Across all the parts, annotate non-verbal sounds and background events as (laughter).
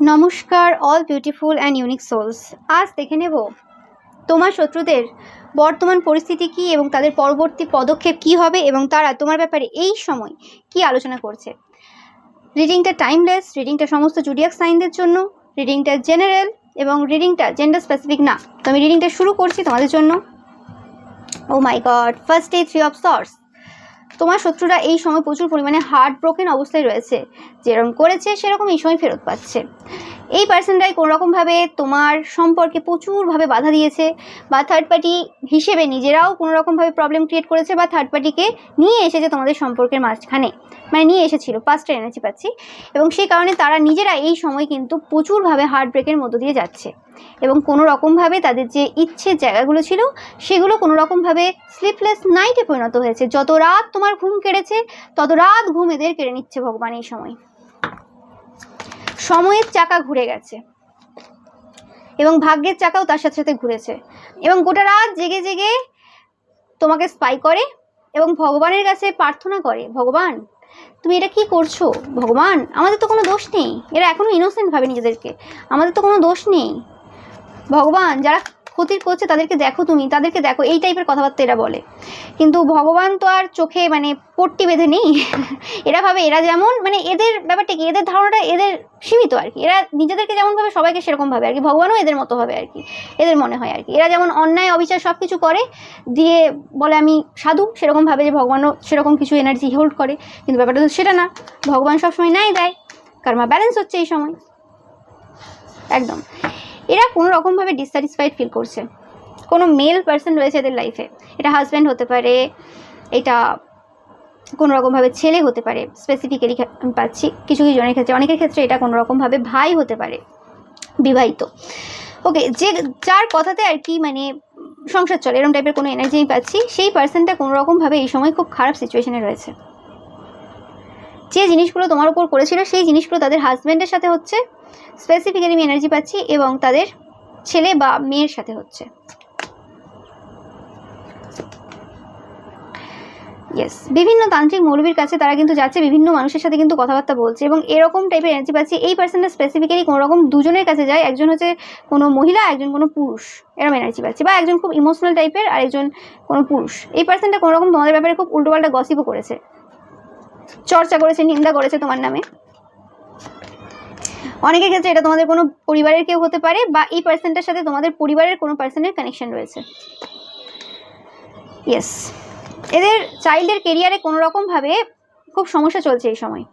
নমস্কার all beautiful and unique souls আজ দেখে নেব তোমার শত্রুদের বর্তমান পরিস্থিতি কী এবং তাদের পরবর্তী পদক্ষেপ কী হবে এবং তারা তোমার ব্যাপারে এই সময় কী আলোচনা করছে। রিডিংটা টাইমলেস রিডিংটা সমস্ত জুডিয়াক সাইনদের জন্য রিডিংটা জেনারেল এবং রিডিংটা জেন্ডার স্পেসিফিক না। তো আমি রিডিংটা শুরু করছি তোমাদের জন্য। ও my God first day three of swords তোমার শত্রুরা এই সময় প্রচুর পরিমাণে হার্ট ব্রোকেন অবস্থায় রয়েছে। যেরকম করেছে, সেরকম এই সময় ফেরত পাচ্ছে। এই পার্সনটাই কোনো রকমভাবে তোমার সম্পর্কে প্রচুরভাবে বাধা দিয়েছে বা থার্ড পার্টি হিসেবে নিজেরাও কোনো রকমভাবে প্রবলেম ক্রিয়েট করেছে বা থার্ড পার্টিকে নিয়ে এসেছে তোমাদের সম্পর্কের মাঝখানে মানে নিয়ে এসেছিল পাঁচটা এনার্জি পাচ্ছি। এবং সেই কারণে তারা নিজেরা এই সময় কিন্তু প্রচুরভাবে হার্ট ব্রেকের মধ্য দিয়ে যাচ্ছে। এবং কোনো রকমভাবে তাদের যে ইচ্ছের জায়গাগুলো ছিল, সেগুলো কোনো রকমভাবে স্লিপলেস নাইটে পরিণত হয়েছে। যত রাত তোমার ঘুম কেড়েছে, তত রাত ঘুম এদের কেড়ে নিচ্ছে ভগবান এই সময়। সময়ের চাকা ঘুরে গেছে। এবং ভাগ্যের চাকাও তার সাথে সাথে ঘুরেছে। এবং গোটা রাত জেগে জেগে তোমাকে স্পাই করে এবং ভগবানের কাছে প্রার্থনা করে, ভগবান, তুমি এটা কি করছ? ভগবান, আমাদের তো কোনো দোষ নেই। এরা এখনও ইনোসেন্ট ভাবে নিজেদেরকে। আমাদের তো কোনো দোষ নেই। ভগবান, যারা ক্ষতির করছে তাদেরকে দেখো তুমি, তাদেরকে দেখো, এই টাইপের কথাবার্তা এরা বলে। কিন্তু ভগবান তো আর চোখে মানে পট্টি বেঁধে নেই। (laughs) এরা ভাবে এরা যেমন মানে এদের ব্যাপারটা কি, এদের ধারণাটা এদের সীমিত আর কি। এরা নিজেদেরকে যেমন ভাবে, সবাইকে সেরকম ভাবে আর কি। ভগবানও এদের মতো হবে আর কি, এদের মনে হয় আর কি। এরা যেমন অন্যায়, অবিচার সব কিছু করে, দিয়ে বলে আমি সাধু, সেরকম ভাবে যে ভগবানও সেরকম কিছু এনার্জি হোল্ড করে। কিন্তু ব্যাপারটা তো সেটা না, ভগবান সবসময় নাই দেয়। কারণ ব্যালেন্স হচ্ছে এই সময়। একদম। এরা কোনো রকমভাবে ডিসস্যাটিসফাইড ফিল করছে। কোনো মেল পার্সন রয়েছে এদের লাইফে এটা হাজব্যান্ড হতে পারে, এটা কোনো রকমভাবে ছেলে হতে পারে স্পেসিফিক্যালি পাচ্ছি কিছু কিছু জনের ক্ষেত্রে। অনেকের ক্ষেত্রে এটা কোনো রকমভাবে ভাই হতে পারে, বিবাহিত। ওকে যে যার কথাতে আর কি মানে সংসার চলে এরকম টাইপের কোনো এনার্জি আমি পাচ্ছি, সেই পার্সনটা কোনো রকমভাবে এই সময় খুব খারাপ সিচুয়েশনে রয়েছে। যে জিনিসগুলো তোমার উপর করেছিল সেই জিনিসগুলো তাদের হাজব্যান্ডের সাথে হচ্ছে স্পেসিফিক্যালি আমি এনার্জি পাচ্ছি এবং তাদের ছেলে বা মেয়ের সাথে হচ্ছে। ইয়েস বিভিন্ন তান্ত্রিক মৌলবীর কাছে তারা কিন্তু যাচ্ছে, বিভিন্ন মানুষের সাথে কিন্তু কথাবার্তা বলছে এবং এরকম টাইপের এনার্জি পাচ্ছি। এই পার্সনটা স্পেসিফিক্যালি কোনো রকম দুজনের কাছে যায়, একজন হচ্ছে কোনো মহিলা, একজন কোনো পুরুষ। এরকম এনার্জি পাচ্ছি বা একজন খুব ইমোশনাল টাইপের আর একজন কোনো পুরুষ। এই পার্সনটা কোনো রকম তোমাদের ব্যাপারে খুব উল্টোপাল্টা গসিপও করেছে। চর্চা করেছে, নিন্দা করেছে তোমার নামে। অনেকের ক্ষেত্রে এটা তোমাদের কোনো পরিবারের কেউ হতে পারে বা এই পার্সনটার সাথে তোমাদের পরিবারের কোনো পার্সনের কানেকশন রয়েছে। ইয়েস এদের চাইল্ডের কেরিয়ারে কোনো রকমভাবে খুব সমস্যা চলছে এই সময়।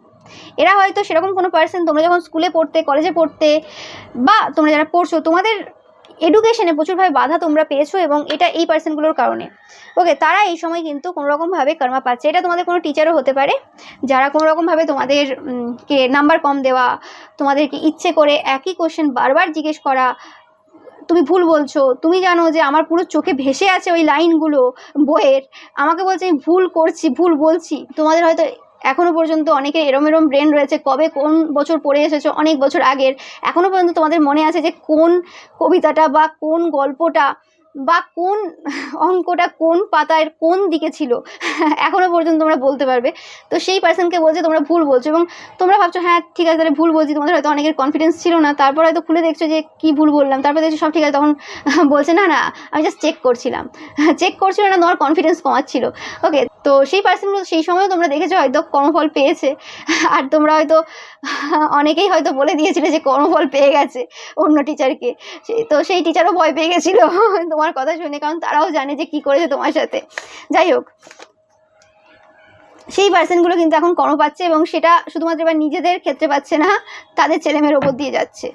এরা হয়তো সেরকম কোনো পার্সন তোমরা যখন স্কুলে পড়তে কলেজে পড়তে বা তোমরা যারা পড়ছো, তোমাদের এডুকেশনে প্রচুরভাবে বাধা তোমরা পেয়েছ এবং এটা এই পার্সনগুলোর কারণে। ওকে তারা এই সময় কিন্তু কোনো রকমভাবে কর্মা পাচ্ছে। এটা তোমাদের কোনো টিচারও হতে পারে, যারা কোনো রকমভাবে তোমাদের কে নাম্বার কম দেওয়া, তোমাদেরকে ইচ্ছে করে একই কোশ্চেন বারবার জিজ্ঞেস করা, তুমি ভুল বলছো, তুমি জানো যে আমার পুরো চোখে ভেসে আছে ওই লাইনগুলো বইয়ের। আমাকে বলছে, আমি ভুল করছি, ভুল বলছি। তোমাদের হয়তো এখনও পর্যন্ত অনেকে এরম এরম ব্রেন রয়েছে, কবে কোন বছর পড়ে এসেছ, অনেক বছর আগের, এখনও পর্যন্ত তোমাদের মনে আছে যে কোন কবিতাটা বা কোন গল্পটা বা কোন অঙ্কটা কোন পাতার কোন দিকে ছিল, এখনও পর্যন্ত তোমরা বলতে পারবে। তো সেই পার্সনকে বলছে তোমরা ভুল বলছো এবং তোমরা ভাবছ হ্যাঁ ঠিক আছে, তাহলে ভুল বলছি। তোমাদের হয়তো অনেকের কনফিডেন্স ছিল না, তারপর হয়তো খুলে দেখছ যে কি ভুল বললাম, তারপর দেখছ সব ঠিক আছে, তখন বলছে, না না, আমি জাস্ট চেক করছিলাম। চেক করছিল না, তোমার কনফিডেন্স কমাচ্ছিল। ওকে তো সেই পার্সনগুলো সেই সময়ও তোমরা দেখেছ হয়তো কর্মফল পেয়েছে। আর তোমরা হয়তো অনেকেই হয়তো বলে দিয়েছিলে যে কর্মফল পেয়ে গেছে অন্য টিচারকে তো সেই টিচারও ভয় পেয়ে গেছিল তোমার কথা শুনে, কারণ তারাও জানে যে কি করেছে তোমার সাথে। যাই হোক, সেই পার্সনগুলো কিন্তু এখন কর্ম পাচ্ছে এবং সেটা শুধুমাত্র এবার নিজেদের ক্ষেত্রে পাচ্ছে না, তাদের ছেলেমেয়ের ওপর দিয়ে যাচ্ছে।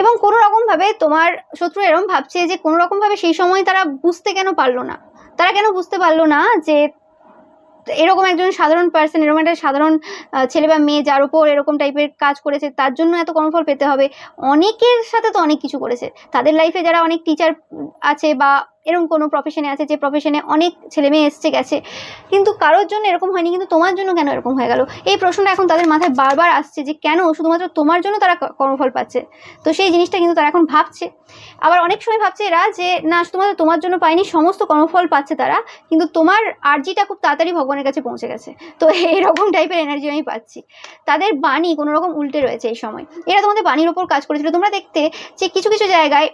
এবং কোনো রকমভাবে তোমার শত্রু এরম ভাবছে যে কোনো রকমভাবে সেই সময় তারা বুঝতে কেন পারল না। তারা কেন বুঝতে পারল না যে এরকম একজন সাধারণ পার্সন এরকম একটা সাধারণ ছেলে বা মেয়ে যার উপর এরকম টাইপের কাজ করেছে, তার জন্য এত কর্মফল পেতে হবে। অনেকের সাথে তো অনেক কিছু করেছে। তাদের লাইফে যারা অনেক টিচার আছে বা এরকম কোনো প্রফেশনে আছে যে প্রফেশনে অনেক ছেলে মেয়ে এসছে, গেছে। কিন্তু কারোর জন্য এরকম হয়নি, কিন্তু তোমার জন্য কেন এরকম হয়ে গেল? এই প্রশ্নটা এখন তাদের মাথায় বারবার আসছে যে কেন শুধুমাত্র তোমার জন্য তারা কর্মফল পাচ্ছে? তো সেই জিনিসটা কিন্তু তারা এখন ভাবছে। আবার অনেক সময় ভাবছে এরা যে, না, শুধুমাত্র তোমার জন্য পায়নি, সমস্ত কর্মফল পাচ্ছে তারা, কিন্তু তোমার আর্জিটা খুব তাড়াতাড়ি ভগবানের কাছে পৌঁছে গেছে। তো এইরকম টাইপের এনার্জি আমি পাচ্ছি। তাদের বাণী কোনো রকম উল্টে রয়েছে এই সময়। এরা তোমাদের বাণীর ওপর কাজ করেছিল। তোমরা দেখতে যে কিছু কিছু জায়গায়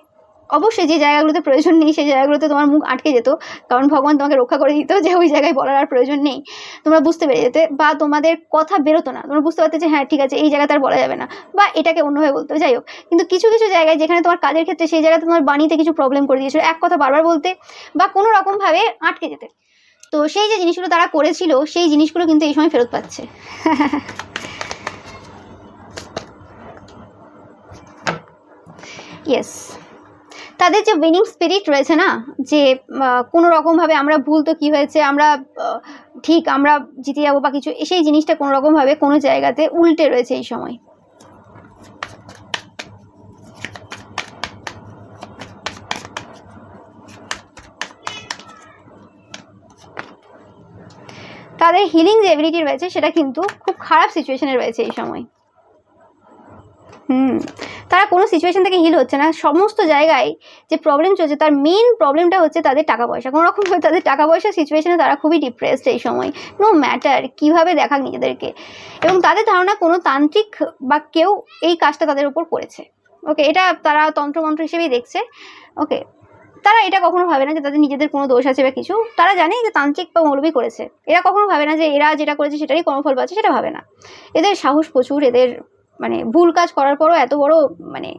অবশ্যই যে জায়গাগুলোতে প্রয়োজন নেই, সেই জায়গাগুলোতে তোমার মুখ আটকে যেত। কারণ ভগবান তোমাকে রক্ষা করে দিত যে ওই জায়গায় বলার আর প্রয়োজন নেই। তোমরা বুঝতে পেরে যেতে বা তোমাদের কথা বেরোতো না। তোমরা বুঝতে পারতে যে হ্যাঁ ঠিক আছে, এই জায়গাতে আর বলা যাবে না। বা এটাকে অন্যভাবে বলতে যাই হোক, কিন্তু কিছু কিছু জায়গায় যেখানে তোমার কাজের ক্ষেত্রে সেই জায়গাতে তোমার বাণীতে কিছু প্রবলেম করে দিয়েছিল, এক কথা বারবার বলতে বা কোনো রকমভাবে আটকে যেতে। তো সেই যে জিনিসগুলো তারা করেছিল, সেই জিনিসগুলো কিন্তু এই সময় ফেরত পাচ্ছে। (laughs) ইয়েস তাদের যে উইনিং স্পিরিট রয়েছে না, যে কোনো রকমভাবে আমরা ভুল তো কী হয়েছে, আমরা ঠিক আমরা জিতে যাব বা কিছু, সেই জিনিসটা কোনো রকমভাবে কোনো জায়গাতে উল্টে রয়েছে এই সময়। তাদের হিলিং যে এবিলিটি রয়েছে, সেটা কিন্তু খুব খারাপ সিচুয়েশনে রয়েছে এই সময়। হুম। তারা কোনো সিচুয়েশন থেকে হিল হচ্ছে না। সমস্ত জায়গায় যে প্রবলেম চলছে, তার মেন প্রবলেমটা হচ্ছে তাদের টাকা পয়সা। কোনো রকমভাবে তাদের টাকা পয়সা সিচুয়েশনে তারা খুবই ডিপ্রেসড এই সময়। নো ম্যাটার কীভাবে দেখাক নিজেদেরকে। এবং তাদের ধারণা কোনো তান্ত্রিক বা কেউ এই কাজটা তাদের উপর করেছে। ওকে এটা তারা তন্ত্রমন্ত্র হিসেবেই দেখছে। ওকে তারা এটা কখনো ভাবে না যে তাদের নিজেদের কোনো দোষ আছে বা কিছু। তারা জানে যে তান্ত্রিক বা মৌলবি করেছে। এরা কখনো ভাবে না যে এরা যেটা করেছে সেটারই কর্মফল পাচ্ছে, সেটা ভাবে না। এদের সাহস প্রচুর, এদের মানে ভুল কাজ করার পরও এত বড় মানে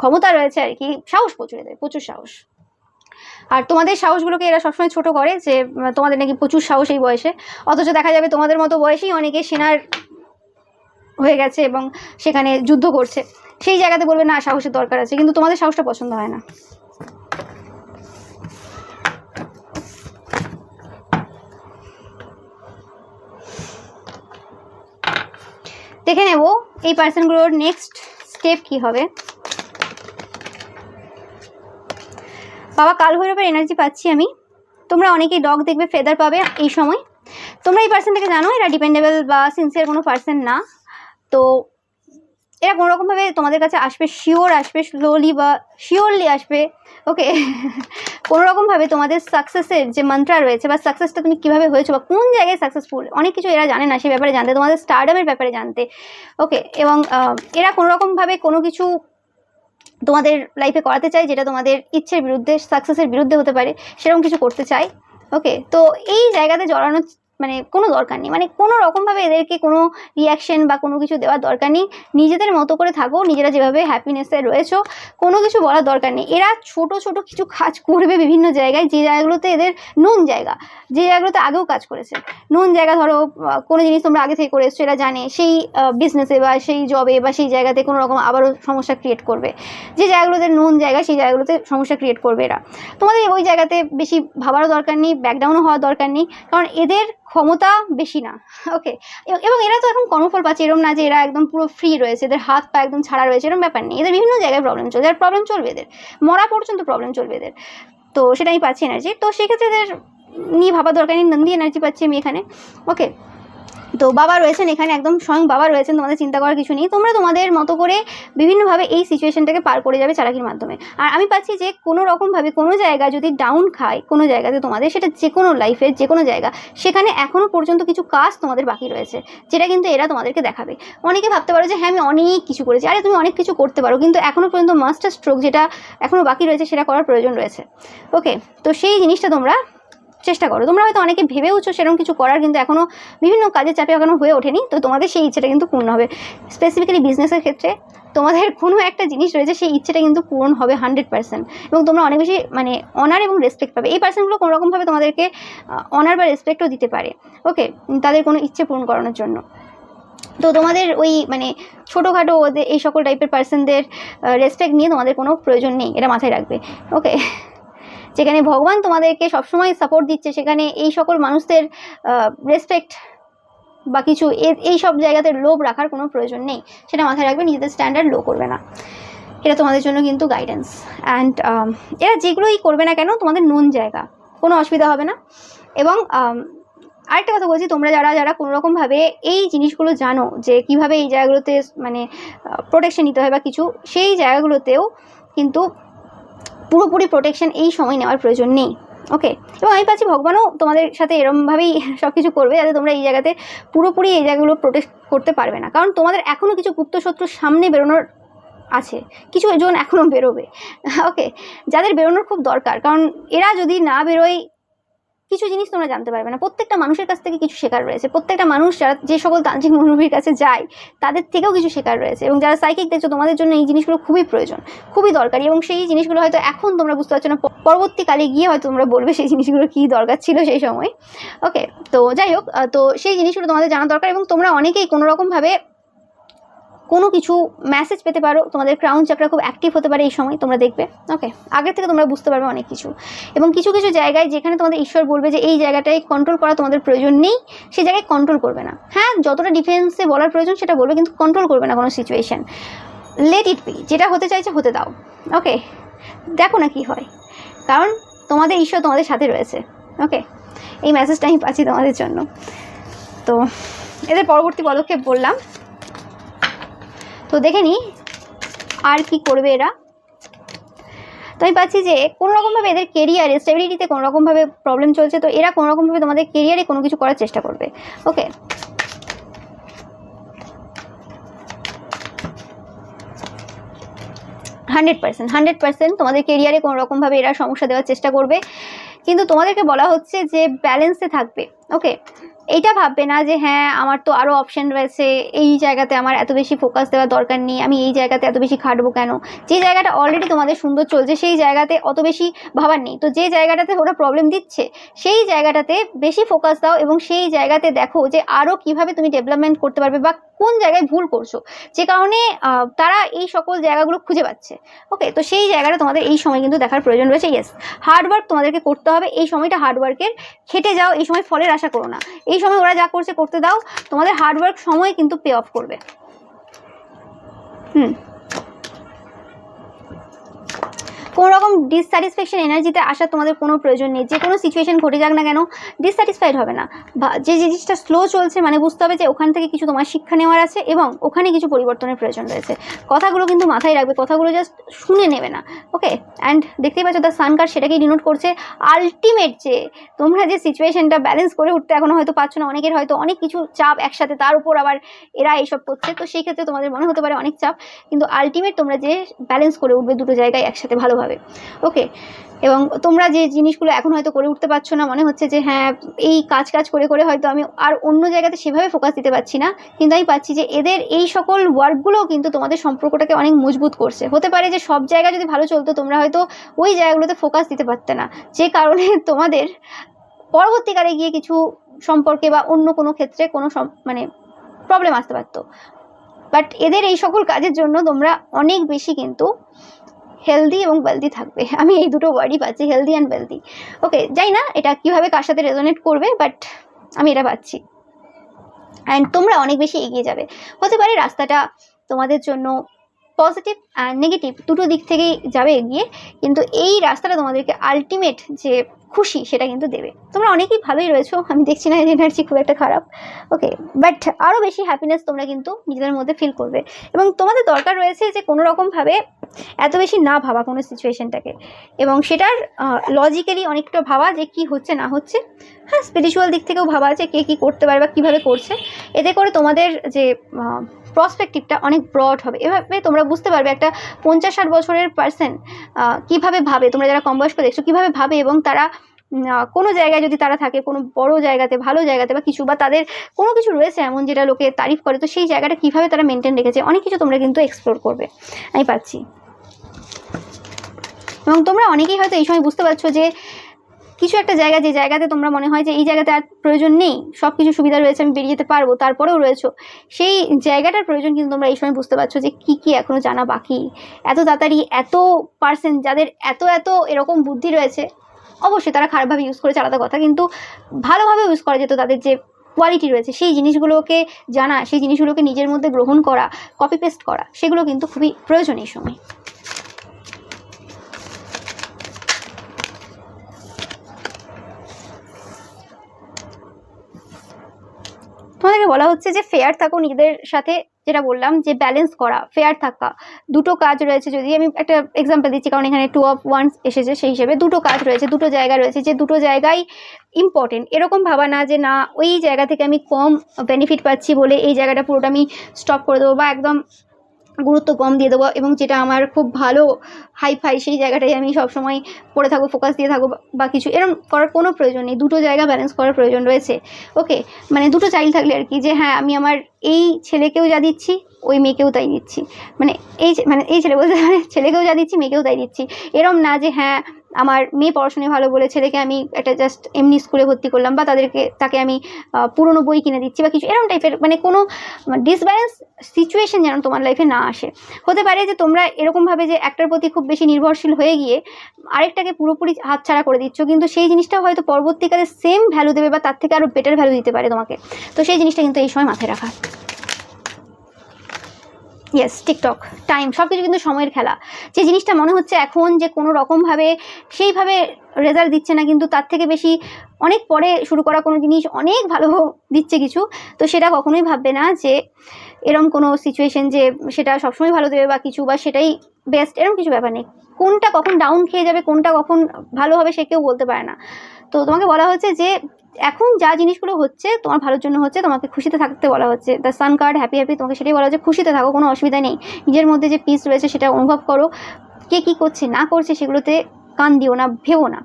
ক্ষমতা রয়েছে আর কি, সাহস প্রচুর এদের, প্রচুর সাহস। আর তোমাদের সাহসগুলোকে এরা সবসময় ছোট করে যে, তোমাদের নাকি প্রচুর সাহস এই বয়সে। অথচ দেখা যাবে তোমাদের মতো বয়সেই অনেকে সেনার হয়ে গেছে এবং সেখানে যুদ্ধ করছে। সেই জায়গাতে বলবে, না, সাহসের দরকার আছে। কিন্তু তোমাদের সাহসটা পছন্দ হয় না। দেখে নেব এই পার্সনগুলোর নেক্সট স্টেপ কি হবে? বাবা, কাল ভৈরবের এনার্জি পাচ্ছি আমি। তোমরা অনেকেই ডগ দেখবে ফেদার পাবে এই সময়। তোমরা এই পার্সনটাকে জানো, এরা ডিপেন্ডেবল বা সিনসিয়ার কোনো পার্সন না। তো এরা কোনো রকমভাবে তোমাদের কাছে আসবে শিওর আসবে স্লোলি বা শিওরলি আসবে ওকে কোনো রকমভাবে তোমাদের সাকসেসের যে মন্ত্রা রয়েছে বা সাকসেসটা তুমি কীভাবে হয়েছো বা কোন জায়গায় সাকসেসফুল অনেক কিছু এরা জানে না সে ব্যাপারে জানতে, তোমাদের স্টারডামের ব্যাপারে জানতে। ওকে এবং এরা কোনো রকমভাবে কোনো কিছু তোমাদের লাইফে করাতে চায় যেটা তোমাদের ইচ্ছের বিরুদ্ধে সাকসেসের বিরুদ্ধে হতে পারে, সেরকম কিছু করতে চায়। ওকে তো এই জায়গাতে জড়ানোর মানে কোনো দরকার নেই। মানে কোনো রকমভাবে এদেরকে কোনো রিয়াকশন বা কোনো কিছু দেওয়ার দরকার নেই। নিজেদের মতো করে থাকো, নিজেরা যেভাবে হ্যাপিনেসে রয়েছো, কোনো কিছু বলার দরকার নেই। এরা ছোট ছোট কিছু কাজ করবে বিভিন্ন জায়গায়, যে জায়গাগুলোতে এদের নুন জায়গা, যে জায়গাগুলোতে আগেও কাজ করেছে। নুন জায়গা ধরো কোনো জিনিস তোমরা আগে থেকে করে এসছো এরা জানে সেই বিজনেসে বা সেই জবে বা সেই জায়গাতে কোনো রকম আবারও সমস্যা ক্রিয়েট করবে। যে জায়গাগুলোতে নুন জায়গা, সেই জায়গাগুলোতে সমস্যা ক্রিয়েট করবে এরা। তোমাদের ওই জায়গাতে বেশি ভাবারও দরকার নেই ব্যাকডাউনও হওয়ার দরকার নেই। কারণ এদের ক্ষমতা বেশি না। ওকে এবং এরা তো এখন কর্মফল পাচ্ছে। এরকম না যে এরা একদম পুরো ফ্রি রয়েছে। এদের হাত পা একদম ছাড়া রয়েছে। এরকম ব্যাপার নেই। এদের বিভিন্ন জায়গায় প্রবলেম চলছে। এদের প্রবলেম চলবে এদের। মরা পর্যন্ত প্রবলেম চলবে এদের। তো সেটা আমি পাচ্ছি এনার্জি তো সেক্ষেত্রে এদের নিয়ে ভাবা দরকার নেই। নন্দী এনার্জি পাচ্ছি আমি এখানে। ওকে তো বাবা রয়েছেন এখানে, একদম স্বয়ং বাবা রয়েছেন, তোমাদের চিন্তা করার কিছু নেই। তোমরা তোমাদের মতো করে বিভিন্নভাবে এই সিচুয়েশনটাকে পার করে যাবে চালাকির মাধ্যমে। আর আমি পাচ্ছি যে কোনো রকমভাবে কোনো জায়গা যদি ডাউন খায়, কোনো জায়গাতে তোমাদের, সেটা যে কোনো লাইফের যে কোনো জায়গা, সেখানে এখনও পর্যন্ত কিছু কাজ তোমাদের বাকি রয়েছে, যেটা কিন্তু এরা তোমাদেরকে দেখাবে। অনেকে ভাবতে পারো যে হ্যাঁ আমি অনেক কিছু করেছি। আরে, তুমি অনেক কিছু করতে পারো, কিন্তু এখনও পর্যন্ত মাস্টার স্ট্রোক যেটা এখনও বাকি রয়েছে, সেটা করার প্রয়োজন রয়েছে। ওকে তো সেই জিনিসটা তোমরা চেষ্টা করো। তোমরা হয়তো অনেকে ভেবেওছো সেরকম কিছু করার, কিন্তু এখনও বিভিন্ন কাজের চাপে এখনও হয়ে ওঠেনি। তো তোমাদের সেই ইচ্ছেটা কিন্তু পূর্ণ হবে। স্পেসিফিক্যালি বিজনেসের ক্ষেত্রে তোমাদের (laughs) কোনো একটা জিনিস রয়েছে, সেই ইচ্ছেটা কিন্তু পূরণ হবে হান্ড্রেড পার্সেন্ট এবং তোমরা অনেক বেশি মানে অনার এবং রেসপেক্ট পাবে। এই পার্সেন্টগুলো কোনো রকমভাবে তোমাদেরকে অনার বা রেসপেক্টও দিতে পারে। ওকে তাদের কোনো ইচ্ছে পূরণ করানোর জন্য। তো তোমাদের ওই মানে ছোটোখাটো ওদের এই সকল টাইপের পার্সনদের রেসপেক্ট নিয়ে তোমাদের কোনো প্রয়োজন নেই। এটা মাথায় রাখবে। ওকে যেখানে ভগবান তোমাদেরকে সবসময় সাপোর্ট দিচ্ছে, সেখানে এই সকল মানুষদের রেসপেক্ট বা কিছু এই সব জায়গাতে লোভ রাখার কোনো প্রয়োজন নেই। সেটা মাথায় রাখবে, নিজেদের স্ট্যান্ডার্ড লো করবে না। এটা তোমাদের জন্য কিন্তু গাইডেন্স অ্যান্ড এরা যেগুলোই করবে না কেন, তোমাদের নুন জায়গা। কোনো অসুবিধা হবে না। এবং আরেকটা কথা বলছি, তোমরা যারা যারা কোনো রকমভাবে এই জিনিসগুলো জানো, যে কীভাবে এই জায়গাগুলোতে মানে প্রোটেকশন নিতে হয় বা কিছু, সেই জায়গাগুলোতেও কিন্তু পুরোপুরি প্রোটেকশন এই সময় নেওয়ার প্রয়োজন নেই। ওকে এবং আমি পাচ্ছি ভগবানও তোমাদের সাথে এরমভাবেই সব কিছু করবে যাতে তোমরা এই জায়গাতে পুরোপুরি এই জায়গাগুলো প্রোটেক্ট করতে পারবে না। কারণ তোমাদের এখনও কিছু গুপ্ত শত্রুর সামনে বেরোনোর আছে। কিছু জন এখনও বেরোবে। ওকে যাদের বেরোনোর খুব দরকার। কারণ এরা যদি না বেরোয় কিছু জিনিস তোমরা জানতে পারবে না। প্রত্যেকটা মানুষের কাছ থেকে কিছু শেখার রয়েছে। প্রত্যেকটা মানুষ যারা, যে সকল তান্ত্রিক মনোবীর কাছে যায়, তাদের থেকেও কিছু শেখার রয়েছে এবং যারা সাইকিক দেখছ, তোমাদের জন্য এই জিনিসগুলো খুবই প্রয়োজন, খুবই দরকারি এবং সেই জিনিসগুলো হয়তো এখন তোমরা বুঝতে পারছ না পরবর্তীকালে গিয়ে হয়তো তোমরা বলবে সেই জিনিসগুলো কী দরকার ছিল সেই সময়। ওকে তো যাই হোক তো সেই জিনিসগুলো তোমাদের জানা দরকার এবং তোমরা অনেকেই কোনো রকমভাবে কোনো কিছু মেসেজ পেতে পারো, তোমাদের ক্রাউন চাকরা খুব অ্যাক্টিভ হতে পারে এই সময়, তোমরা দেখবে। ওকে আগে থেকে তোমরা বুঝতে পারবে অনেক কিছু। এবং কিছু কিছু জায়গায় যেখানে তোমাদের ঈশ্বর বলবে যে এই জায়গাটায় কন্ট্রোল করা তোমাদের প্রয়োজন নেই সেই জায়গায় কন্ট্রোল করবে না। হ্যাঁ যতটা ডিফেন্সে বলার প্রয়োজন, সেটা বলবে, কিন্তু কন্ট্রোল করবে না কোনো সিচুয়েশান লেট ইট বি যেটা হতে চাইছে হতে দাও। ওকে দেখো না কি হয়। কারণ তোমাদের ঈশ্বর তোমাদের সাথে রয়েছে। ওকে এই মেসেজটা আমি পাচ্ছি তোমাদের জন্য। তো, এদের পরবর্তী পদক্ষেপ বললাম। তো দেখে নিই আর কি করবে এরা। তো আমি পাচ্ছি যে কোনো রকমভাবে এদের কেরিয়ারে স্টেবিলিটিতে কোনো রকমভাবে প্রবলেম চলছে, তো এরা কোনো রকমভাবে তোমাদের কেরিয়ারে কোনো কিছু করার চেষ্টা করবে। Okay hundred percent hundred percent তোমাদের কেরিয়ারে কোনো রকমভাবে এরা সমস্যা দেওয়ার চেষ্টা করবে। কিন্তু তোমাদেরকে বলা হচ্ছে যে ব্যালেন্সে থাকবে। ওকে এইটা ভাববে না যে হ্যাঁ আমার তো আরও অপশন রয়েছে। এই জায়গাতে আমার এত বেশি ফোকাস দেওয়ার দরকার নেই। আমি এই জায়গাতে এত বেশি খাটবো কেন? যে জায়গাটা অলরেডি তোমাদের সুন্দর চলছে, সেই জায়গাতে অত বেশি ভাবার নেই। তো যে জায়গাটাতে ওরা প্রবলেম দিচ্ছে, সেই জায়গাটাতে বেশি ফোকাস দাও এবং সেই জায়গাতে দেখো যে আরও কীভাবে তুমি ডেভেলপমেন্ট করতে পারবে বা কোন জায়গায় ভুল করছ। যে কারণে তারা এই সকল জায়গাগুলো খুঁজে পাচ্ছে। ওকে তো সেই জায়গাটা তোমাদের এই সময় কিন্তু দেখার প্রয়োজন রয়েছে। ইয়েস হার্ডওয়ার্ক তোমাদেরকে করতে হবে। এই সময়টা হার্ডওয়ার্কের খেটে যাও, এই সময় ফলের আশা করো না। এই সময় ওরা যা করছে, করতে দাও। তোমাদের হার্ডওয়ার্ক সময় কিন্তু পে অফ করবে। হুম। কোনো রকম ডিসস্যাটিসফ্যাকশন এনার্জিতে আসার তোমাদের কোনো প্রয়োজন নেই। যে কোনো সিচুয়েশন ঘটে যাক না কেন ডিসস্যাটিসফাইড হবে না। যে জিনিসটা স্লো চলছে মানে বুঝতে হবে যে ওখান থেকে কিছু তোমার শিক্ষা নেওয়ার আছে এবং ওখানে কিছু পরিবর্তনের প্রয়োজন রয়েছে। কথাগুলো কিন্তু মাথায় রাখবে, কথাগুলো জাস্ট শুনে নেবে না। ওকে অ্যান্ড দেখতেই পাচ্ছ দ্য সান কার্ড সেটাকেই ডিনোট করছে আলটিমেট যে তোমরা যে সিচুয়েশনটা ব্যালেন্স করে উঠতে এখনও হয়তো পারছ না, অনেকের হয়তো অনেক কিছু চাপ একসাথে, তার উপর আবার এরা এইসব করছে। তো সেই ক্ষেত্রে তোমাদের মনে হতে পারে অনেক চাপ, কিন্তু আলটিমেট তোমরা যে ব্যালেন্স করে উঠবে দুটো জায়গায় একসাথে ভালোভাবে ওকে এবং তোমরা যে জিনিসগুলো এখন হয়তো করে উঠতে পারছ না, মনে হচ্ছে যে হ্যাঁ এই কাজ কাজ করে করে হয়তো আমি আর অন্য জায়গাতে সেভাবে ফোকাস দিতে পারছি না। কিন্তু আমি পাচ্ছি যে এদের এই সকল ওয়ার্কগুলোও কিন্তু তোমাদের সম্পর্কটাকে অনেক মজবুত করছে। হতে পারে যে সব জায়গা যদি ভালো চলতো, তোমরা হয়তো ওই জায়গাগুলোতে ফোকাস দিতে পারতে না। যে কারণে (laughs) তোমাদের পরবর্তীকালে গিয়ে কিছু সম্পর্কে বা অন্য কোনো ক্ষেত্রে কোনো মানে প্রবলেম আসতে পারতো। বাট এদের এই সকল কাজের জন্য তোমরা অনেক বেশি কিন্তু হেলদি এবং ওয়েলদি থাকবে। আমি এই দুটো ওয়ার্ডই পাচ্ছি হেলদি অ্যান্ড ওয়েলদি ওকে যাই না এটা কীভাবে কার সাথে রেজোনেট করবে বাট আমি এটা পাচ্ছি। অ্যান্ড তোমরা অনেক বেশি এগিয়ে যাবে। হতে পারে রাস্তাটা তোমাদের জন্য পজিটিভ অ্যান্ড নেগেটিভ দুটো দিক থেকেই যাবে এগিয়ে, কিন্তু এই রাস্তাটা তোমাদেরকে আলটিমেট যে খুশি, সেটা কিন্তু দেবে। তোমরা অনেকেই ভালোই রয়েছো, আমি দেখছি না এনার্জি খুব একটা খারাপ। ওকে বাট আরও বেশি হ্যাপিনেস তোমরা কিন্তু নিজেদের মধ্যে ফিল করবে। এবং তোমাদের দরকার রয়েছে যে কোনো রকমভাবে এত বেশি না ভাবা কোনো সিচুয়েশনটাকে এবং সেটার লজিক্যালি অনেকটা ভাবা যে কি হচ্ছে, না হচ্ছে। হ্যাঁ স্পিরিচুয়াল দিক থেকেও ভাবা যে কে কী করতে পারে বা কীভাবে করছে। এতে করে তোমাদের যে প্রসপেক্টিভটা অনেক ব্রড হবে। এভাবে তোমরা বুঝতে পারবে একটা পঞ্চাশ ষাট বছরের পার্সন কীভাবে ভাবে? তোমরা যারা কম বয়স্ক দেখছ, কীভাবে ভাবে? এবং তারা কোনো জায়গায় যদি তারা থাকে, কোনো বড় জায়গাতে, ভালো জায়গাতে বা কিছু বা তাদের কোনো কিছু রয়েছে এমন যেটা লোকে তারিফ করে, তো সেই জায়গাটা কীভাবে তারা মেনটেন রেখেছে? অনেক কিছু তোমরা কিন্তু এক্সপ্লোর করবে। আমি পাচ্ছি এবং তোমরা অনেকেই হয়তো এই সময় বুঝতে পারছ যে কিছু একটা জায়গা, যে জায়গাতে তোমরা মনে হয় যে এই জায়গাতে আর প্রয়োজন নেই সব কিছু সুবিধা রয়েছে, আমি বেরিয়ে যেতে পারব, তারপরেও রয়েছো। সেই জায়গাটার প্রয়োজন কিন্তু তোমরা এই সময় বুঝতে পারছ যে কি কি এখনও জানা বাকি। এত তাড়াতাড়ি, এত পার্সেন্ট যাদের এত এত এরকম বুদ্ধি রয়েছে, অবশ্যই তারা খারাপভাবে ইউজ করেছে, আলাদা কথা। কিন্তু ভালোভাবে ইউজ করা যেত তাদের যে কোয়ালিটি রয়েছে, সেই জিনিসগুলোকে জানা, সেই জিনিসগুলোকে নিজের মধ্যে গ্রহণ করা কপি পেস্ট করা, সেগুলো কিন্তু খুবই প্রয়োজন এই সময়। বলা হচ্ছে যে ফেয়ার থাকো নিজেদের সাথে, যেটা বললাম যে ব্যালেন্স করা ফেয়ার থাকা। দুটো কাজ রয়েছে যদি আমি একটা এক্সাম্পল দিচ্ছি, কারণ এখানে টু অফ ওয়ান্স এসেছে সেই হিসেবে দুটো কাজ রয়েছে, দুটো জায়গা রয়েছে যে দুটো জায়গায় ইম্পর্টেন্ট এরকম ভাবা না যে না, ওই জায়গা থেকে আমি কম বেনিফিট পাচ্ছি বলে এই জায়গাটা পুরোটা আমি স্টপ করে দেবো বা একদম গুরুত্ব কম দিয়ে দেবো এবং যেটা আমার খুব ভালো হাই ফাই সেই জায়গাটাই আমি সবসময় পড়ে থাকব ফোকাস দিয়ে থাকব বা- কিছু এরকম করার কোনো প্রয়োজন নেই। দুটো জায়গা ব্যালেন্স করার প্রয়োজন রয়েছে। ওকে মানে দুটো চাইল্ড থাকলে আর কি যে হ্যাঁ আমি আমার এই ছেলেকেও যা দিচ্ছি, ওই মেয়েকেও তাই দিচ্ছি। মানে এই মানে এই ছেলে বলতে (laughs) মানে ছেলেকেও যা দিচ্ছি, মেয়েকেও তাই দিচ্ছি। এরম না যে হ্যাঁ আমার মেয়ে পড়াশোনায় ভালো বলে ছেলেকে আমি একটা জাস্ট এমনি স্কুলে ভর্তি করলাম বা তাদেরকে, তাকে আমি পুরনো বই কিনে দিচ্ছি বা কিছু এরকম টাইপের মানে কোনো ডিসব্যালেন্স সিচুয়েশন যেন তোমার লাইফে না আসে। হতে পারে যে তোমরা এরকমভাবে যে একটার প্রতি খুব বেশি নির্ভরশীল হয়ে গিয়ে আরেকটাকে পুরোপুরি হাতছাড়া করে দিচ্ছ, কিন্তু সেই জিনিসটাও হয়তো পরবর্তীকালে সেম ভ্যালু দেবে বা তার থেকে আরও বেটার ভ্যালু দিতে পারে তোমাকে। তো সেই জিনিসটা কিন্তু এই সময় মাথায় রাখা। ইয়েস টিকটক টাইম সব কিছু কিন্তু সময়ের খেলা। যে জিনিসটা মনে হচ্ছে এখন যে কোনো রকমভাবে সেইভাবে রেজাল্ট দিচ্ছে না, কিন্তু তার থেকে বেশি অনেক পরে শুরু করা কোনো জিনিস অনেক ভালো দিচ্ছে কিছু। তো সেটা কখনোই ভাববে না যে এরম কোনো সিচুয়েশন যে সেটা সবসময় ভালো দেবে বা কিছু বা সেটাই বেস্ট এরকম কিছু ব্যাপার নেই। কোনটা কখন ডাউন খেয়ে যাবে, কোনটা কখন ভালো হবে সে কেউ বলতে পারে না। তো তোমাকে বলা হচ্ছে যে এখন যা জিনিসগুলো হচ্ছে তোমার ভালোর জন্য হচ্ছে তোমাকে খুশিতে থাকতে বলা হচ্ছে। The sun card happy happy তোমাকে সেটাই বলা হচ্ছে, খুশিতে থাকো, কোনো অসুবিধা নেই। নিজের মধ্যে যে পিস রয়েছে সেটা অনুভব করো। কে কী করছে, না করছে সেগুলোতে কান দিও না, ভেবো না।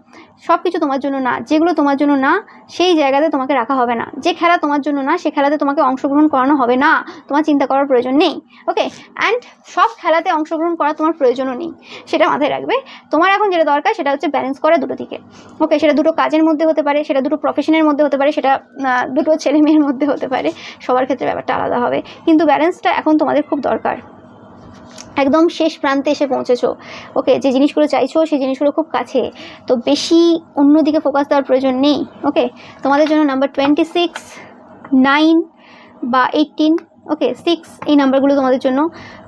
সব কিছু তোমার জন্য না, যেগুলো তোমার জন্য না, সেই জায়গাতে তোমাকে রাখা হবে না। যে খেলা তোমার জন্য না, সে খেলাতে তোমাকে অংশগ্রহণ করানো হবে না। তোমার চিন্তা করার প্রয়োজন নেই। ওকে অ্যান্ড সব খেলাতে অংশগ্রহণ করা তোমার প্রয়োজনও নেই। সেটা মাথায় রাখবে। তোমার এখন যেটা দরকার, সেটা হচ্ছে ব্যালেন্স করা দুটো দিকে। ওকে সেটা দুটো কাজের মধ্যে হতে পারে, সেটা দুটো প্রফেশনের মধ্যে হতে পারে, সেটা দুটো ছেলে মেয়ের মধ্যে হতে পারে। সবার ক্ষেত্রে ব্যাপারটা আলাদা হবে। কিন্তু ব্যালেন্সটা এখন তোমাদের খুব দরকার। একদম শেষ প্রান্তে এসে পৌঁছেছো। ওকে যে জিনিসগুলো চাইছো, সেই জিনিসগুলো খুব কাছে। তো বেশি অন্যদিকে ফোকাস দেওয়ার প্রয়োজন নেই। ওকে তোমাদের জন্য নাম্বার টোয়েন্টি সিক্স নাইন বা এইটিন ওকে সিক্স এই নাম্বারগুলো তোমাদের জন্য।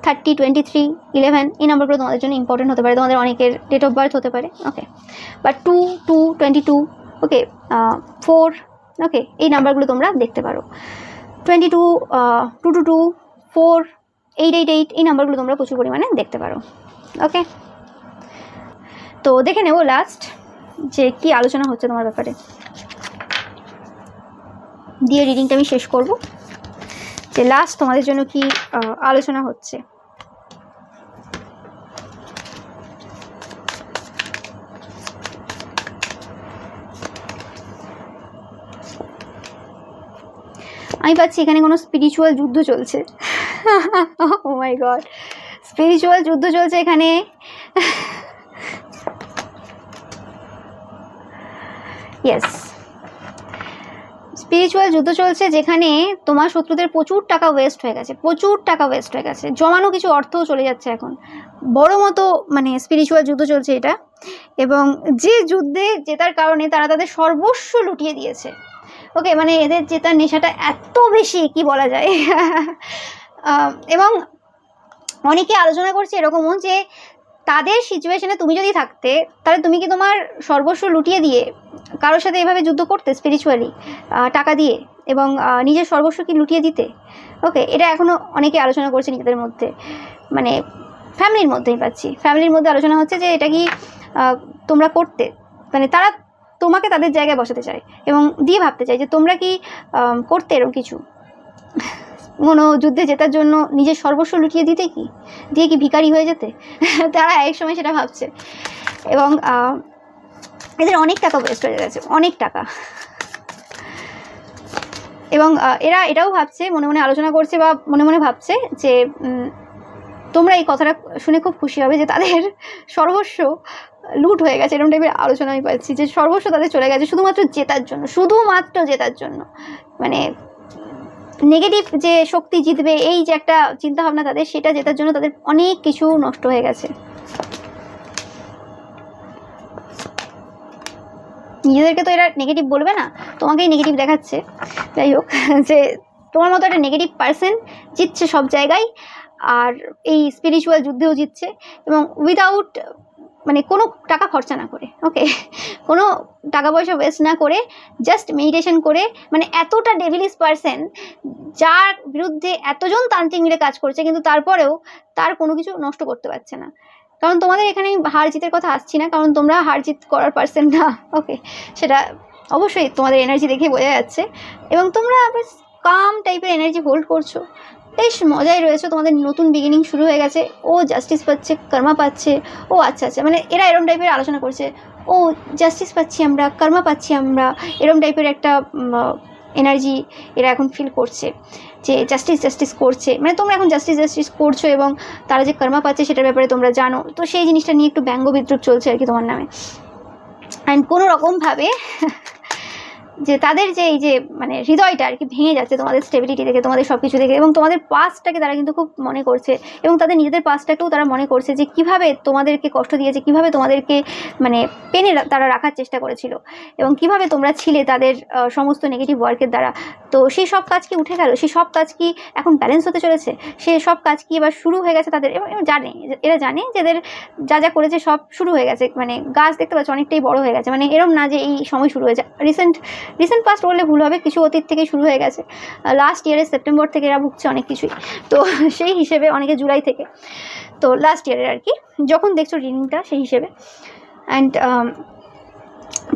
থার্টি টোয়েন্টি থ্রি ইলেভেন এই নাম্বারগুলো তোমাদের জন্য ইম্পর্টেন্ট হতে পারে। তোমাদের অনেকের ডেট অফ বার্থ হতে পারে। ওকে বা two two twenty two okay four okay এই নাম্বারগুলো তোমরা দেখতে পারো। Twenty two two two two four eight eight eight এই নাম্বারগুলো তোমরা প্রচুর পরিমাণে দেখতে পারো ওকে তো দেখে নেব লাস্ট যে কি আলোচনা হচ্ছে তোমার ব্যাপারে। দিয়ে রিডিংটা আমি শেষ করব। যে লাস্ট তোমাদের জন্য কি আলোচনা হচ্ছে। আমি পাচ্ছি এখানে কোনো স্পিরিচুয়াল যুদ্ধ চলছে। মাই গড স্পিরিচুয়াল যুদ্ধ চলছে এখানে। ইয়েস স্পিরিচুয়াল যুদ্ধ চলছে যেখানে তোমার শত্রুদের প্রচুর টাকা ওয়েস্ট হয়ে গেছে, প্রচুর টাকা ওয়েস্ট হয়ে গেছে। জমানো কিছু অর্থও চলে যাচ্ছে এখন। বড় মতো মানে স্পিরিচুয়াল যুদ্ধ চলছে এটা। এবং যে যুদ্ধে জেতার কারণে তারা তাদের সর্বস্ব লুটিয়ে দিয়েছে। ওকে মানে এদের জেতার নেশাটা এত বেশি, কি বলা যায়? এবং অনেকে আলোচনা করছে এরকমও যে তাদের সিচুয়েশনে তুমি যদি থাকতে, তাহলে তুমি কি তোমার সর্বস্ব লুটিয়ে দিয়ে কারোর সাথে এভাবে যুদ্ধ করতে স্পিরিচুয়ালি টাকা দিয়ে এবং নিজের সর্বস্ব কি লুটিয়ে দিতে? ওকে এটা এখনও অনেকে আলোচনা করছে নিজেদের মধ্যে মানে ফ্যামিলির মধ্যেই পাচ্ছি। ফ্যামিলির মধ্যে আলোচনা হচ্ছে যে এটা কি তোমরা করতে মানে তারা তোমাকে তাদের জায়গায় বসাতে চায় এবং দিয়ে ভাবতে চায় যে তোমরা কি করতে এরকম কিছু? কোনো যুদ্ধে জেতার জন্য নিজের সর্বস্ব লুটিয়ে দিতে কি? দিয়ে কি ভিখারি হয়ে যেতে? (laughs) তারা এক সময় সেটা ভাবছে। এবং এদের অনেক টাকা ওয়েস্ট হয়ে গেছে, অনেক টাকা। এবং এরা এটাও ভাবছে, মনে মনে আলোচনা করছে বা মনে মনে ভাবছে যে তোমরা এই কথাটা শুনে খুব খুশি হবে যে তাদের (laughs) সর্বস্ব লুট হয়ে গেছে, এরকম টাইপের আলোচনা আমি পাচ্ছি যে সর্বস্ব তাদের চলে গেছে শুধুমাত্র জেতার জন্য, শুধুমাত্র জেতার জন্য। মানে নেগেটিভ যে শক্তি জিতবে, এই যে একটা চিন্তাভাবনা তাদের, সেটা জেতার জন্য তাদের অনেক কিছু নষ্ট হয়ে গেছে। নিজেদেরকে তো এরা নেগেটিভ বলবে না, তোমাকেই নেগেটিভ দেখাচ্ছে। যাই হোক, (laughs) যে তোমার মতো একটা নেগেটিভ পার্সন জিতছে সব জায়গায়, আর এই স্পিরিচুয়াল যুদ্ধেও জিতছে। এবং উইদাউট মানে কোনো টাকা খরচা না করে ওকে কোনো টাকা পয়সা ওয়েস্ট না করে জাস্ট মেডিটেশন করে মানে এতটা ডেভিলিস পার্সন যার বিরুদ্ধে এতজন তান্ত্রিক মিলে কাজ করছে, কিন্তু তারপরেও তার কোনো কিছু নষ্ট করতে পারছে না। কারণ তোমাদের এখানে আমি হার জিতের কথা আসছি না, কারণ তোমরা হার জিত করার পার্সন না ওকে সেটা অবশ্যই তোমাদের এনার্জি দেখে বোঝা যাচ্ছে। এবং তোমরা কাম টাইপের এনার্জি হোল্ড করছ। বেশ মজাই রয়েছে। তোমাদের নতুন বিগিনিং শুরু হয়ে গেছে। ও জাস্টিস পাচ্ছে কর্মা পাচ্ছে, ও আচ্ছা আচ্ছা। মানে এরা এরম টাইপের আলোচনা করছে। ও জাস্টিস পাচ্ছি আমরা কর্মা পাচ্ছি আমরা, এরম টাইপের একটা এনার্জি এরা এখন ফিল করছে। যে জাস্টিস জাস্টিস করছে। মানে তোমরা এখন জাস্টিস জাস্টিস করছ এবং তারা যে কর্মা পাচ্ছে সেটার ব্যাপারে তোমরা জানো। তো সেই জিনিসটা নিয়ে একটু ব্যঙ্গ বিদ্রুপ চলছে আর কি তোমার নামে। অ্যান্ড কোনো রকমভাবে (laughs) যে তাদের যে এই যে মানে হৃদয়টা আর কি ভেঙে যাচ্ছে তোমাদের স্টেবিলিটি দেখে, তোমাদের সব কিছু দেখে এবং তোমাদের পাস্টটাকে তারা কিন্তু খুব মনে করছে এবং তাদের নিজেদের পাস্টটাকেও তারা মনে করছে যে কীভাবে তোমাদেরকে কষ্ট দিয়েছে, কীভাবে তোমাদেরকে মানে পেনে তারা রাখার চেষ্টা করেছিল এবং কীভাবে তোমরা ছিলে তাদের সমস্ত নেগেটিভ ওয়ার্কের দ্বারা। তো সেই সব কাজ কি উঠে গেল? সেই সব কাজ কি এখন ব্যালেন্স হতে চলেছে? সে সব কাজ কি এবার শুরু হয়ে গেছে তাদের? এবং জানে, এরা জানে যে এদের যা যা করেছে সব শুরু হয়ে গেছে। মানে গাছ দেখতে পাচ্ছ অনেকটাই বড় হয়ে গেছে। মানে এরম না যে এই সময় শুরু হয়েছে। রিসেন্ট রিসেন্ট পাস্ট বললে ভুল হবে, কিছু অতীত থেকে শুরু হয়ে গেছে। লাস্ট ইয়ারের সেপ্টেম্বর থেকে এরা ভুগছে অনেক কিছুই। তো (laughs) সেই হিসেবে অনেকে জুলাই থেকে। তো লাস্ট ইয়ারের আর কি, যখন দেখছ রিডিংটা সেই হিসেবে। অ্যান্ড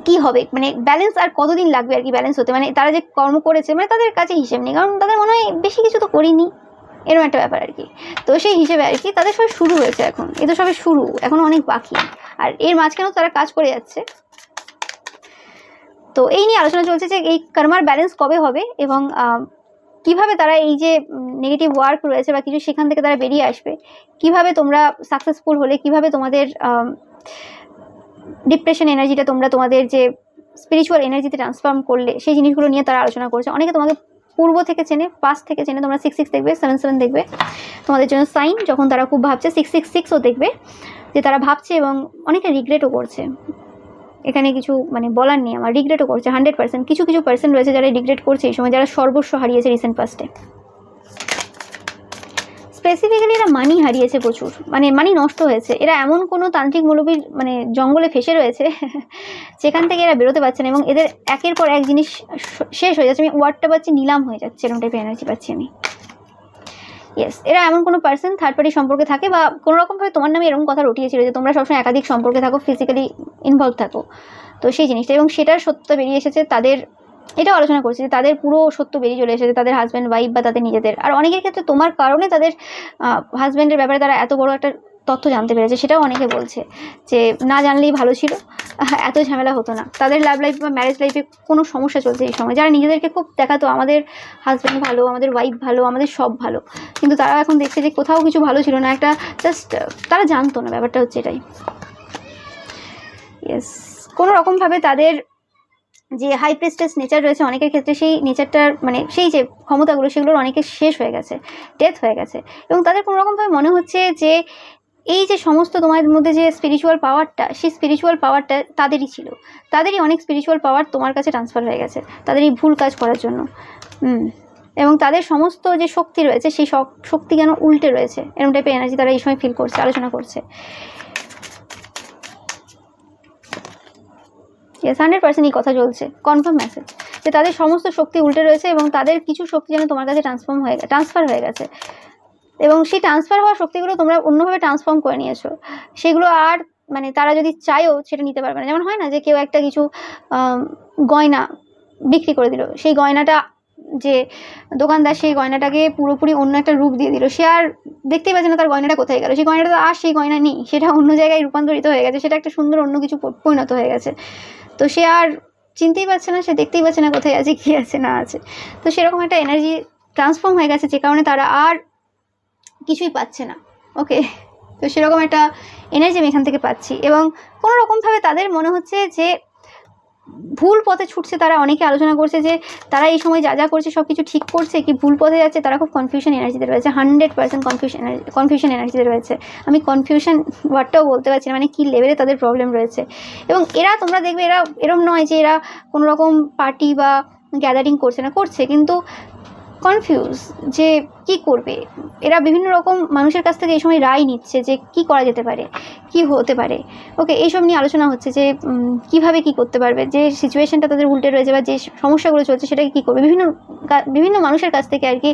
কি হবে? মানে ব্যালেন্স আর কতদিন লাগবে আর কি ব্যালেন্স হতে? মানে তারা যে কর্ম করেছে মানে তাদের কাছে হিসেব নেই। কারণ তাদের মনে হয় বেশি কিছু তো করিনি। এরকম একটা ব্যাপার আর কি। তো সেই হিসেবে আর কি, তাদের সবাই শুরু হয়েছে এখন। এ তো সবে শুরু, এখন অনেক বাকি। আর এর মাঝখানেও তারা কাজ করে যাচ্ছে। তো এই নিয়ে আলোচনা চলছে যে এই কর্মার ব্যালেন্স কবে হবে এবং কীভাবে তারা এই যে নেগেটিভ ওয়ার্ক রয়েছে বা কিছু সেখান থেকে তারা বেরিয়ে আসবে, কীভাবে তোমরা সাকসেসফুল হলে, কীভাবে তোমাদের ডিপ্রেশন এনার্জিটা তোমরা তোমাদের যে স্পিরিচুয়াল এনার্জিতে ট্রান্সফর্ম করলে, সেই জিনিসগুলো নিয়ে তারা আলোচনা করছে। অনেকে তোমাকে পূর্ব থেকে চেনে পাস থেকে চেনে, তোমরা সিক্স সিক্স দেখবে সেভেন সেভেন দেখবে। তোমাদের জন্য সাইন যখন তারা খুব ভাবছে সিক্স সিক্স সিক্সও দেখবে, যে তারা ভাবছে এবং অনেকে রিগ্রেটও করছে। এখানে কিছু মানে বলার নেই আমার রিগ্রেটও করছে হান্ড্রেড পার্সেন্ট কিছু কিছু পার্সেন্ট রয়েছে যারা রিগ্রেট করছে এই সময়, যারা সর্বস্ব হারিয়েছে রিসেন্ট পাস্টে স্পেসিফিক্যালি এরা মানি হারিয়েছে প্রচুর মানে মানি নষ্ট হয়েছে। এরা এমন কোনো তান্ত্রিক মৌলবীর মানে জঙ্গলে ফেসে রয়েছে, (laughs) যেখান থেকে এরা বেরোতে পারছে না, এবং এদের একের পর এক জিনিস শেষ হয়ে যাচ্ছে। আমি ওয়ার্ডটা পাচ্ছি, নিলাম হয়ে যাচ্ছে, এরকম টাইপের এনার্জি পাচ্ছি আমি। ইয়েস এরা এমন কোনো পার্সন থার্ড পার্টি সম্পর্কে থাকে বা কোনো রকমভাবে তোমার নামে এরকম কথা রটিয়েছিল যে তোমরা সবসময় একাধিক সম্পর্কে থাকো ফিজিক্যালি ইনভলভ থাকো। তো সেই জিনিসটা এবং সেটার সত্য বেরিয়ে এসেছে তাদের এটা আলোচনা করছি যে তাদের পুরো সত্য বেরিয়ে চলে এসেছে, তাদের হাজব্যান্ড ওয়াইফ বা তাদের নিজেদের। আর অনেকের ক্ষেত্রে তোমার কারণে তাদের হাজব্যান্ডের ব্যাপারে তারা এত বড় একটা তথ্য জানতে পেরেছে সেটাও অনেকে বলছে যে না জানলেই ভালো ছিল। আহ, এত ঝামেলা হতো না। তাদের লাভ লাইফ বা ম্যারেজ লাইফে কোনো সমস্যা চলছে এই সময়। যারা নিজেদেরকে খুব দেখাতো আমাদের হাজব্যান্ড ভালো আমাদের ওয়াইফ ভালো আমাদের সব ভালো। কিন্তু তারা এখন দেখছে যে কোথাও কিছু ভালো ছিল না একটা জাস্ট তারা জানতো না ব্যাপারটা হচ্ছে এটাই। ইয়েস কোনো রকমভাবে তাদের যে হাই প্রেস্টেস নেচার রয়েছে অনেকের ক্ষেত্রে সেই নেচারটার মানে সেই যে ক্ষমতাগুলো সেগুলোর অনেকের শেষ হয়ে গেছে ডেথ হয়ে গেছে। এবং তাদের কোনো রকমভাবে মনে হচ্ছে যে এই যে সমস্ত তোমার মধ্যে যে স্পিরিচুয়াল পাওয়ারটা সেই স্পিরিচুয়াল পাওয়ারটা তাদেরই ছিল। তাদেরই অনেক স্পিরিচুয়াল পাওয়ার তোমার কাছে ট্রান্সফার হয়ে গেছে তাদের এই ভুল কাজ করার জন্য। এবং তাদের সমস্ত যে শক্তি রয়েছে, সেই শক- শক্তি যেন উল্টে রয়েছে এরকম টাইপের এনার্জি তারা এই সময় ফিল করছে, আলোচনা করছে। ইয়েস হান্ড্রেড পার্সেন্ট এই কথা চলছে। কনফার্ম মেসেজ যে তাদের সমস্ত শক্তি উল্টে রয়েছে এবং তাদের কিছু শক্তি যেন তোমার কাছে ট্রান্সফর্ম হয়ে গেছে ট্রান্সফার হয়ে গেছে। এবং সেই ট্রান্সফার হওয়া শক্তিগুলো তোমরা অন্যভাবে ট্রান্সফর্ম করে নিয়েছো। সেগুলো আর মানে তারা যদি চায়ও সেটা নিতে পারবে না। যেমন হয় না যে কেউ একটা কিছু গয়না বিক্রি করে দিল। সেই গয়নাটা যে দোকানদার সেই গয়নাটাকে পুরোপুরি অন্য একটা রূপ দিয়ে দিল। সে আর দেখতেই পাচ্ছে না তার গয়নাটা কোথায় গেল। সেই গয়নাটা তো আর সেই গয়না নেই। সেটা অন্য জায়গায় রূপান্তরিত হয়ে গেছে। সেটা একটা সুন্দর অন্য কিছু পরিণত হয়ে গেছে। তো সে আর চিনতেই পারছে না, সে দেখতেই পাচ্ছে না কোথায় আছে, কী আছে, না আছে। তো সেরকম একটা এনার্জি ট্রান্সফর্ম হয়ে গেছে। যে কারণে তারা আর কিছুই পাচ্ছে না ওকে তো সেরকম একটা এনার্জি আমি এখান থেকে পাচ্ছি এবং কোনো রকমভাবে তাদের মনে হচ্ছে যে ভুল পথে ছুটছে, তারা অনেকে আলোচনা করছে যে তারা এই সময় যা যা করছে, সব কিছু ঠিক করছে, কি ভুল পথে যাচ্ছে, তারা খুব কনফিউশন এনার্জিতে রয়েছে হান্ড্রেড পার্সেন্ট কনফিউশন কনফিউশন এনার্জিতে রয়েছে। আমি কনফিউশন ওয়ার্ডটাও বলতে পারছি না মানে কী লেভেলে তাদের প্রবলেম রয়েছে। এবং এরা, তোমরা দেখবে, এরা এরম নয় যে এরা কোনো রকম পার্টি বা গ্যাদারিং করছে না, করছে, কিন্তু কনফিউজ যে কি করবে? এরা বিভিন্ন রকম মানুষের কাছ থেকে এই সময় রায় নিচ্ছে যে কি করা যেতে পারে, কি হতে পারে। ওকে, এইসব নিয়ে আলোচনা হচ্ছে যে কীভাবে কি করতে পারবে? যে সিচুয়েশনটা তাদের উল্টে রয়েছে বা যে সমস্যাগুলো চলছে সেটাকে কী করবে? বিভিন্ন বিভিন্ন মানুষের কাছ থেকে আর কি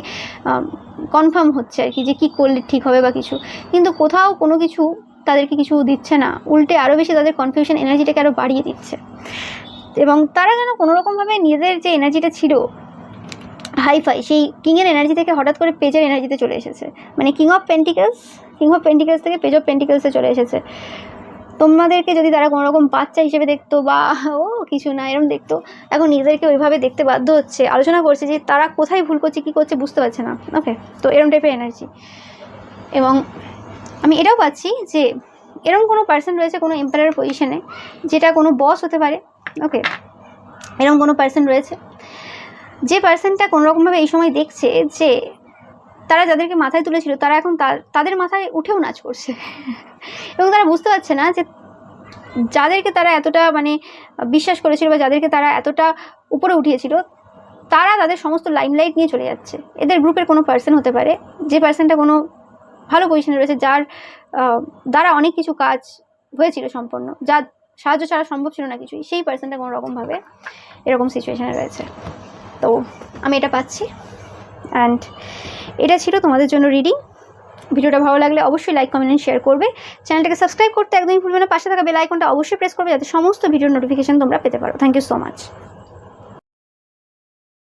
কনফার্ম হচ্ছে আর কি যে কী করলে ঠিক হবে বা কিছু। কিন্তু কোথাও কোনো কিছু তাদেরকে কিছু দিচ্ছে না। উল্টে আরও বেশি তাদের কনফিউশন এনার্জিটাকে আরও বাড়িয়ে দিচ্ছে। এবং তারা যেন কোনোরকমভাবে নিজেদের যে এনার্জিটা ছিল হাইফাই সেই কিংয়ের এনার্জি থেকে হঠাৎ করে পেজের এনার্জিতে চলে এসেছে। মানে king of pentacles king of pentacles থেকে পেজ অফ পেন্টিকেলসে চলে এসেছে। তোমাদেরকে যদি তারা কোনো রকম বাচ্চা হিসেবে দেখতো বা, ও, কিছু না এরকম দেখতো, এখন নিজেদেরকে ওইভাবে দেখতে বাধ্য হচ্ছে। আলোচনা করছে যে তারা কোথায় ভুল করছে, কী করছে, বুঝতে পারছে না। ওকে তো এরম টাইপের এনার্জি এবং আমি এটাও পাচ্ছি যে এরকম কোনো পার্সন রয়েছে কোনো এম্পায়ারের পজিশনে যেটা কোনো বস হতে পারে। ওকে এরকম কোনো পার্সন রয়েছে। যে পার্সনটা কোনোরকমভাবে এই সময় দেখছে যে তারা যাদেরকে মাথায় তুলেছিল, তারা এখন তাদের মাথায় উঠেও নাচ করছে। এবং তারা বুঝতে পারছে না যে যাদেরকে তারা এতটা মানে বিশ্বাস করেছিল বা যাদেরকে তারা এতটা উপরে উঠিয়েছিল, তারা তাদের সমস্ত লাইমলাইট নিয়ে চলে যাচ্ছে। এদের গ্রুপের কোনো পার্সন হতে পারে, যে পার্সনটা কোনো ভালো পজিশনে রয়েছে, যার দ্বারা অনেক কিছু কাজ হয়েছিল সম্পন্ন, যার সাহায্য ছাড়া সম্ভব ছিল না কিছুই, সেই পার্সনটা কোনো রকমভাবে এরকম সিচুয়েশানে রয়েছে। তো আমি এটা পাচ্ছি। অ্যান্ড এটা ছিল তোমাদের জন্য রিডিং ভিডিওটা ভালো লাগলে অবশ্যই লাইক কমেন্ট শেয়ার করবে। চ্যানেলটাকে সাবস্ক্রাইব করতে একদমই ভুলবে না। পাশে থাকা বেল আইকনটা অবশ্যই প্রেস করবে যাতে সমস্ত ভিডিওর নোটিফিকেশান তোমরা পেতে পারো। Thank you so much